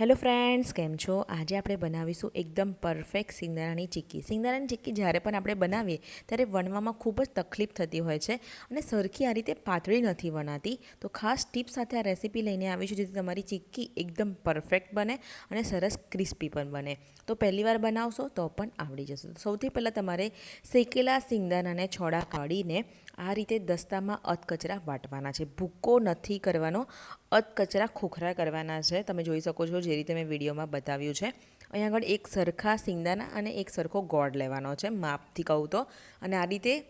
Hello friends, કેમ છો? આજે આપણે બનાવીશું એકદમ પરફેક્ટ સિંગદાણાની ચીક્કી. સિંગદાણાની ચીક્કી જ્યારે પણ આપણે બનાવીએ, ત્યારે વણવામાં ખૂબ જ તકલીફ થતી હોય છે અને સરખી આ રીતે પાતળી નથી વણાતી. તો ખાસ ટીપ સાથે આ રેસીપી લઈને આવીશું, જેથી તમારી ચીક્કી એકદમ પરફેક્ટ બને અને સરસ ક્રિસ્પી પણ બને. તો પહેલી વાર બનાવશો તો પણ આવડી જશે. સૌથી પહેલાં તમારે શેકેલા સિંગદાણાને છોડા કાઢીને આ રીતે દસ્તામાં અધકચરા વાટવાના છે. ભૂકો નથી કરવાનો, અધકચરા ખોખરા કરવાના છે. તમે જોઈ શકો છો જે રીતે મેં વિડીયોમાં બતાવ્યું છે. અહીં આગળ એક સરખા સિંગદાના અને એક સરખો ગોળ લેવાનો છે. માપથી કહું તો. અને આ રીતે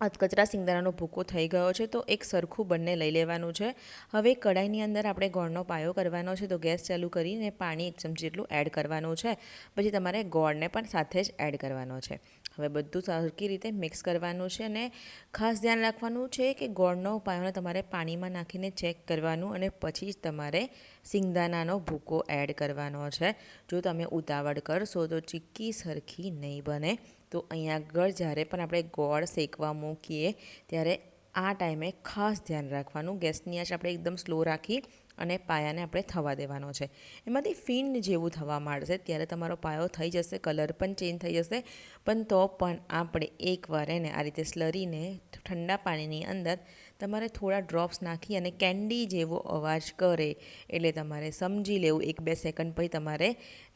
અધકચરા સિંગદાણાનો ભૂકો થઈ ગયો છે, તો એક સરખું બંને લઈ લેવાનું છે. હવે કડાઈની અંદર આપણે ગોળનો પાયો કરવાનો છે, તો ગેસ ચાલુ કરીને પાણી એક ચમચી જેટલું એડ કરવાનું છે. પછી તમારે ગોળને પણ સાથે જ એડ કરવાનો છે. હવે બધું સરખી રીતે મિક્સ કરવાનું છે અને ખાસ ધ્યાન રાખવાનું છે કે ગોળનો પાયોને તમારે પાણીમાં નાખીને ચેક કરવાનું અને પછી જ તમારે સિંગદાણાનો ભૂકો એડ કરવાનો છે. જો તમે ઉતાવળ કરશો તો ચીક્કી સરખી નહીં બને. તો અહીંયા આગળ જ્યારે પણ આપણે ગોળ શેકવા મૂકીએ, ત્યારે આ ટાઈમે ખાસ ધ્યાન રાખવાનું. ગેસની આંચ આપણે એકદમ સ્લો રાખી અને પાયાને આપણે થવા દેવાનો છે. એમાંથી ફીણ જેવું થવા માંડશે, ત્યારે તમારો પાયો થઈ જશે, કલર પણ ચેન્જ થઈ જશે. પણ તો પણ આપણે એકવાર એને આ રીતે સ્લરીને ઠંડા પાણીની અંદર તમારે થોડા ડ્રોપ્સ નાખી અને કેન્ડી જેવો અવાજ કરે એટલે તમારે સમજી લેવું. એક બે સેકન્ડ પછી તમારે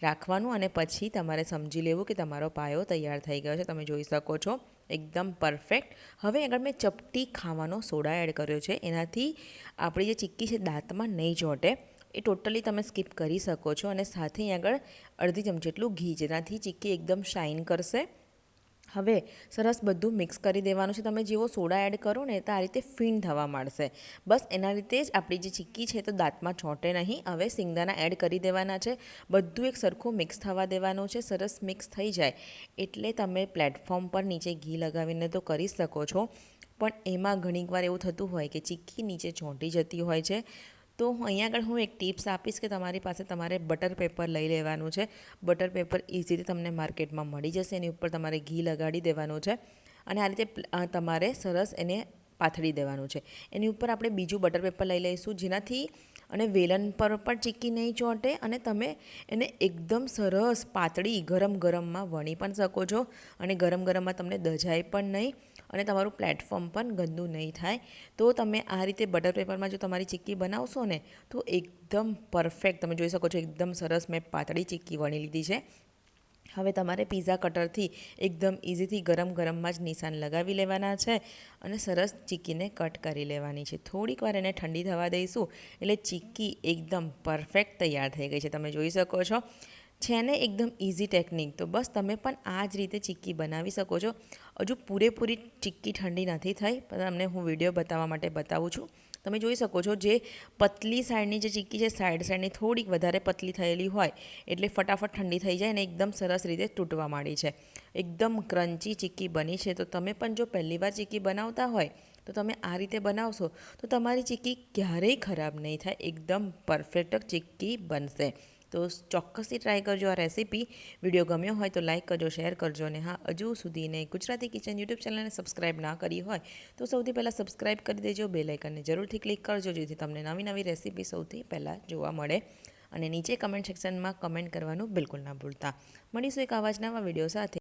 રાખવાનું અને પછી તમારે સમજી લેવું કે તમારો પાયો તૈયાર થઈ ગયો છે. તમે જોઈ શકો છો, એકદમ પરફેક્ટ હવે આગળ મેં ચપટી ખાવાનો સોડા એડ કર્યો છે. એનાથી આપણી જે ચીક્કી છે દાંતમાં નહીં ચોંટે. એ ટોટલી તમે સ્કીપ કરી શકો છો અને સાથે આગળ અડધી ચમચી જેટલું ઘી, જેનાથી ચીક્કી એકદમ શાઇન કરશે. હવે સરસ બધું મિક્સ કરી દેવાનું છે. તમે જેવો સોડા એડ કરો ને, તો આ રીતે ફીણ થવા માંડશે. બસ એના રીતે જ આપણી જે ચીક્કી છે, તો દાંતમાં ચોંટે નહીં. હવે સિંગદાણા એડ કરી દેવાના છે. બધું એક સરખું મિક્સ થવા દેવાનું છે. સરસ મિક્સ થઈ જાય. એટલે તમે પ્લેટફોર્મ પર નીચે ઘી લગાવીને તો કરી શકો છો. પણ એમાં ઘણીકવાર એવું થતું હોય કે ચીક્કી નીચે ચોંટી જતી હોય છે. તો અહીંયા આગળ હું એક ટિપ્સ આપીશ કે તમારી પાસે તમારે બટર પેપર લઈ લેવાનું છે. બટર પેપર ઇઝીલી તમને માર્કેટમાં મળી જશે, એની ઉપર તમારે ઘી લગાડી દેવાનું છે અને આ રીતે તમારે સરસ એને પાથરી દેવાનું છે. એની ઉપર આપણે બીજું બટર પેપર લઈ લઈશું, જેનાથી અને વેલણ પર પણ ચીક્કી નહીં ચોંટે અને તમે એને એકદમ સરસ પાતળી ગરમ ગરમમાં વણી પણ શકો છો અને ગરમ ગરમમાં તમને દજાય પણ નહીં. અને તમારું પ્લેટફોર્મ પણ ગંદુ નહીં થાય. તો તમે આ રીતે બટર પેપરમાં જો તમારી ચીક્કી બનાવશો ને, તો એકદમ પરફેક્ટ તમે જોઈ શકો છો, એકદમ સરસ મેં પાતળી ચીક્કી વણી લીધી છે. હવે તમારે પીઝા કટરથી એકદમ ઇઝીથી ગરમ ગરમમાં જ નિશાન લગાવી લેવાના છે અને સરસ ચીક્કીને કટ કરી લેવાની છે. થોડીક વાર એને ઠંડી થવા દઈશું એટલે ચીક્કી એકદમ પરફેક્ટ તૈયાર થઈ ગઈ છે. તમે જોઈ શકો છો. છે ને એકદમ ઇઝી ટેકનિક તો બસ તમે પણ આ જ રીતે ચીક્કી બનાવી શકો છો. હજુ પૂરેપૂરી ચીક્કી ઠંડી નથી થઈ, પણ તમને હું વીડિયો બતાવવા માટે બતાવું છું. તમે જોઈ શકો છો જે પતલી સાઈડની જે ચીક્કી છે, સાઈડ સાઈડની થોડીક વધારે પતલી થયેલી હોય, એટલે ફટાફટ ઠંડી થઈ જાય અને એકદમ સરસ રીતે તૂટવા માંડી છે. એકદમ ક્રન્ચી ચીક્કી બની છે. તો તમે પણ જો પહેલીવાર ચીક્કી બનાવતા હોય, તો તમે આ રીતે બનાવશો, તો તમારી ચીક્કી ક્યારેય ખરાબ નહીં થાય. એકદમ પરફેક્ટ ચીક્કી બનશે. તો ચોક્કસથી ટ્રાય કરજો આ રેસીપી વીડિયો ગમ્યો હોય તો લાઇક કરજો શેર કરજો અને હા, હજુ સુધી નહીં ગુજરાતી કિચન યુટ્યુબ ચેનલને સબસ્ક્રાઇબ ના કરી હોય તો સૌથી પહેલાં સબસ્ક્રાઇબ કરી દેજો બે લાઇકનને જરૂરથી ક્લિક કરજો, જેથી તમને નવી નવી રેસીપી સૌથી પહેલાં જોવા મળે અને નીચે કમેન્ટ સેક્શનમાં કમેન્ટ કરવાનું બિલકુલ ના ભૂલતા. મળીશું એક આવા નવા વીડિયો સાથે.